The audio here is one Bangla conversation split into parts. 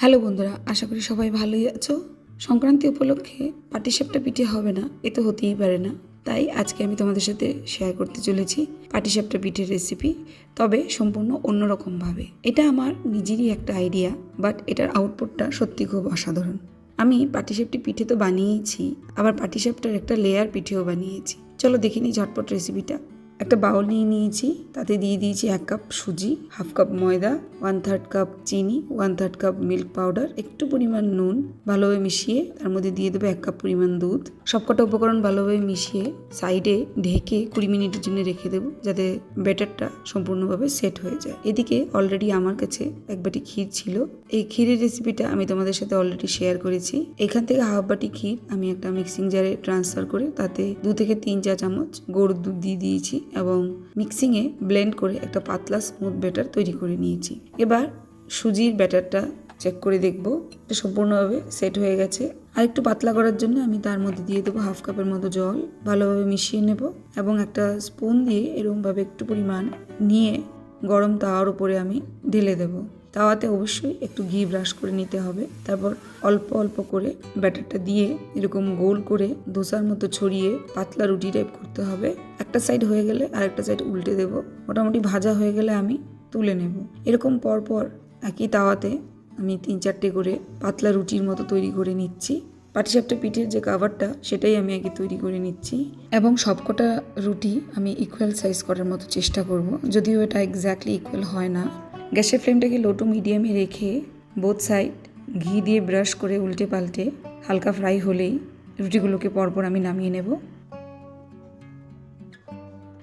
হ্যালো বন্ধুরা, আশা করি সবাই ভালোই আছো। সংক্রান্তি উপলক্ষে পাটিসাপটা পিঠে হবে না, এ তো হতেই পারে না। তাই আজকে আমি তোমাদের সাথে শেয়ার করতে চলেছি পাটিসাপটা পিঠের রেসিপি তবে সম্পূর্ণ অন্যরকমভাবে। এটা আমার নিজেরই একটা আইডিয়া বাট এটার আউটপুটটা সত্যি খুব অসাধারণ। আমি পাটিসাপটি পিঠে তো বানিয়েছি, আবার পাটিসাপটার একটা লেয়ার পিঠেও বানিয়েছি। চলো দেখিনি ঝটপট রেসিপিটা একটা বাউল নিয়ে নিয়েছি, তাতে দিয়ে দিয়েছি এক কাপ সুজি, হাফ কাপ ময়দা ওয়ান থার্ড কাপ চিনি one third cup milk powder একটু পরিমাণ নুন ভালোভাবে মিশিয়ে তার মধ্যে দিয়ে দেবো এক কাপ পরিমাণ দুধ। সবকটা উপকরণ ভালোভাবে মিশিয়ে সাইডে ঢেকে কুড়ি মিনিটের জন্য রেখে দেবো, যাতে ব্যাটারটা সম্পূর্ণভাবে সেট হয়ে যায়। এদিকে অলরেডি আমার কাছে এক বাটি ক্ষীর ছিল। এই ক্ষীরের রেসিপিটা আমি তোমাদের সাথে অলরেডি শেয়ার করেছি। এখান থেকে হাফ বাটি ক্ষীর আমি একটা মিক্সিং জারে ট্রান্সফার করে তাতে দু থেকে তিন চা চামচ গরুর দুধ দিয়ে দিয়েছি। এবং মিক্সিংয়ে ব্লেন্ড করে একটা পাতলা স্মুথ ব্যাটার তৈরি করে নিয়েছি। এবার সুজির ব্যাটারটা চেক করে দেখব। এটা সম্পূর্ণভাবে সেট হয়ে গেছে। আর একটু পাতলা করার জন্য আমি তার মধ্যে দিয়ে দেবো হাফ কাপের মতো জল। ভালোভাবে মিশিয়ে নেব এবং একটা স্পুন দিয়ে এরকমভাবে একটু পরিমাণ নিয়ে গরম তাওয়ার উপরে আমি ঢেলে দেব। তাওয়াতে অবশ্যই একটু ঘি ব্রাশ করে নিতে হবে। তারপর অল্প অল্প করে ব্যাটারটা দিয়ে এরকম গোল করে দোসার মতো ছড়িয়ে পাতলা রুটি টাইপ করতে হবে। একটা সাইড হয়ে গেলে আরেকটা সাইড উল্টে দেব। মোটামুটি ভাজা হয়ে গেলে আমি তুলে নেব। এরকম পরপর একই তাওয়াতে আমি তিন চারটে করে পাতলা রুটির মতো তৈরি করে নিচ্ছি। পাটিসাপটা পিঠের যে কাভারটা সেটাই আমি আগে তৈরি করে নিচ্ছি। এবং সবকটা রুটি আমি ইকুয়াল সাইজ করার মতো চেষ্টা করব। যদিও এটা এক্স্যাক্টলি ইকুয়াল হয় না। গ্যাসের ফ্লেমটাকে লো টু মিডিয়ামে রেখে বোথ সাইড ঘি দিয়ে ব্রাশ করে উল্টে পাল্টে হালকা ফ্রাই হলেই রুটিগুলোকে পরপর আমি নামিয়ে নেব।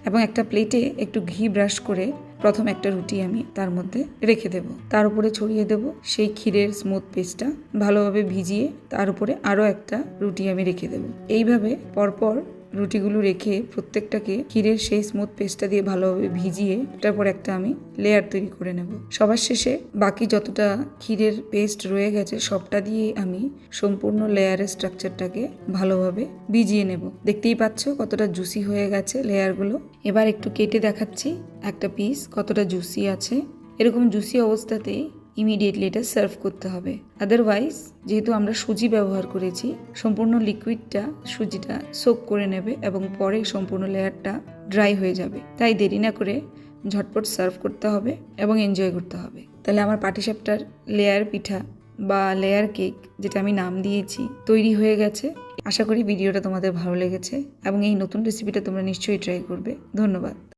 এবং একটা প্লেটে একটু ঘি ব্রাশ করে প্রথম একটা রুটি আমি তার মধ্যে রেখে দেব। তার উপরে ছড়িয়ে দেব। সেই ক্ষীরের স্মুথ পেস্টটা ভালোভাবে ভিজিয়ে তার উপরে আরও একটা রুটি আমি রেখে দেব। এইভাবে পরপর রুটিগুলো রেখে প্রত্যেকটাকে ক্ষীরের সেই স্মুথ পেস্টটা দিয়ে ভালোভাবে ভিজিয়ে তারপর একটা আমি লেয়ার তৈরি করে নেব। সবার শেষে বাকি যতটা ক্ষীরের পেস্ট রয়ে গেছে সবটা দিয়ে আমি সম্পূর্ণ লেয়ারের স্ট্রাকচারটাকে ভালোভাবে ভিজিয়ে নেব। দেখতেই পাচ্ছ কতটা জুসি হয়ে গেছে লেয়ারগুলো এবার একটু কেটে দেখাচ্ছি একটা পিস কতটা জুসি আছে। এরকম জুসি অবস্থাতেই ইমিডিয়েটলি এটা সার্ভ করতে হবে। আদারওয়াইজ যেহেতু আমরা সুজি ব্যবহার করেছি, সম্পূর্ণ লিকুইডটা সুজিটা সোক করে নেবে এবং পরে সম্পূর্ণ লেয়ারটা ড্রাই হয়ে যাবে। তাই দেরি না করে ঝটপট সার্ভ করতে হবে এবং এনজয় করতে হবে। তাহলে আমার পাটিসাপটার লেয়ার পিঠা বা লেয়ার কেক, যেটা আমি নাম দিয়েছি, তৈরি হয়ে গেছে। আশা করি ভিডিওটা তোমাদের ভালো লেগেছে এবং এই নতুন রেসিপিটা তোমরা নিশ্চয়ই ট্রাই করবে। ধন্যবাদ।